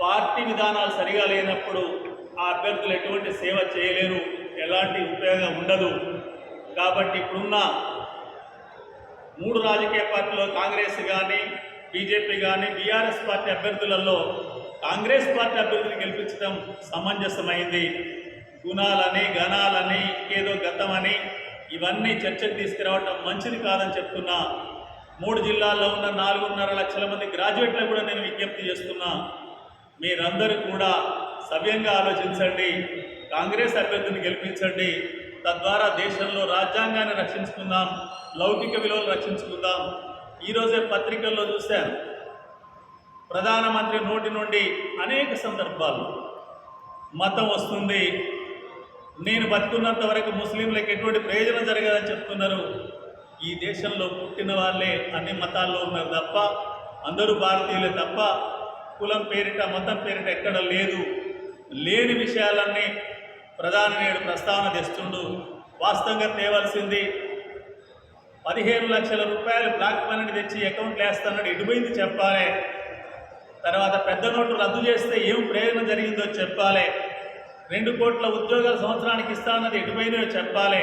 Party విధానాలు సరిగా లేనప్పుడు ఆ అభ్యర్థులు ఎటువంటి సేవ చేయలేరు. ఎలాంటి ఉపయోగం ఉండదు. కాబట్టి ఇప్పుడున్న మూడు రాజకీయ పార్టీలు కాంగ్రెస్ కానీ బీజేపీ కానీ బీఆర్ఎస్ పార్టీ అభ్యర్థులలో కాంగ్రెస్ పార్టీ అభ్యర్థిని గెలిపించడం సమంజసమైంది. గుణాలని గణాలని ఏదో గతమని ఇవన్నీ చర్చకు తీసుకురావటం మంచిది కాదని చెప్తున్నా. మూడు జిల్లాల్లో ఉన్న నాలుగున్నర లక్షల మంది గ్రాడ్యుయేట్లకు కూడా నేను విజ్ఞప్తి చేస్తున్నా. మీరందరూ కూడా సవ్యంగా ఆలోచించండి. కాంగ్రెస్ అభ్యర్థిని గెలిపించండి. తద్వారా దేశంలో రాజ్యాంగాన్ని రక్షించుకుందాం లౌకిక విలువలు రక్షించుకుందాం. ఈరోజే పత్రికల్లో చూశాను. ప్రధానమంత్రి నోటి నుండి అనేక సందర్భాలు. మతం వస్తుంది. నేను బతుకున్నంత వరకు ముస్లింలకు ఎటువంటి ప్రయోజనం జరగదని చెప్తున్నారు. ఈ దేశంలో పుట్టిన వాళ్ళే అన్ని మతాల్లో ఉన్నారు తప్ప అందరూ భారతీయులే తప్ప కులం పేరిట మతం పేరిట ఎక్కడ లేదు. లేని విషయాలన్నీ ప్రధాని నేడు ప్రస్తావన తెస్తుండు. వాస్తవంగా తేవలసింది పదిహేను లక్షల రూపాయలు బ్లాక్ మనీని తెచ్చి అకౌంట్లు వేస్తానని ఇటుపోయింది చెప్పాలి. తర్వాత పెద్ద నోట్లు రద్దు చేస్తే ఏం ప్రయోజనం జరిగిందో చెప్పాలి. రెండు కోట్ల ఉద్యోగాలు సంవత్సరానికి ఇస్తానన్నది ఎటుపోయిందో చెప్పాలి.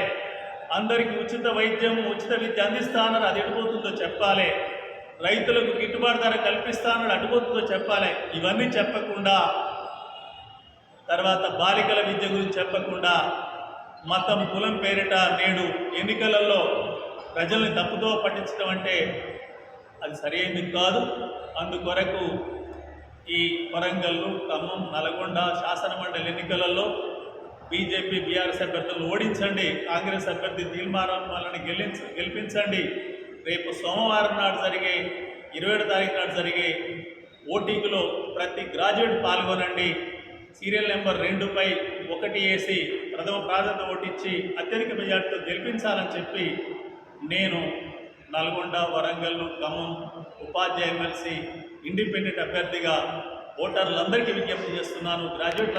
అందరికీ ఉచిత వైద్యం ఉచిత విద్య అందిస్తానని అది ఎటుపోతుందో చెప్పాలి. రైతులకు గిట్టుబాటు ధర కల్పిస్తానని అటుపోతుందో చెప్పాలి. ఇవన్నీ చెప్పకుండా తర్వాత బాలికల విద్య గురించి చెప్పకుండా మతం కులం పేరిట నేడు ఎన్నికలలో ప్రజల్ని తప్పుదో పట్టించడం అంటే అది సరైనది కాదు. అందుకొరకు ఈ వరంగల్లు ఖమ్మం నల్గొండ శాసనమండలి ఎన్నికలలో బీజేపీ బీఆర్ఎస్ అభ్యర్థులను ఓడించండి. కాంగ్రెస్ అభ్యర్థి తీర్మానం వాళ్ళని గెలించ గెలిపించండి. రేపు సోమవారం నాడు జరిగే ఇరవై ఏడు తారీఖు నాడు జరిగే ఓటింగ్లో ప్రతి గ్రాడ్యుయేట్ పాల్గొనండి. సీరియల్ నెంబర్ రెండుపై ఒకటి వేసి ప్రథమ ప్రాధాన్యత ఓటించి అత్యధిక మెజార్టీతో గెలిపించాలని చెప్పి నేను నల్గొండ వరంగల్ ఖమ్మం ఉపాధ్యాయ ఎమ్మెల్సీ ఇండిపెండెంట్ అభ్యర్థిగా ఓటర్లందరికీ విజ్ఞప్తి చేస్తున్నాను. గ్రాడ్యుయేట్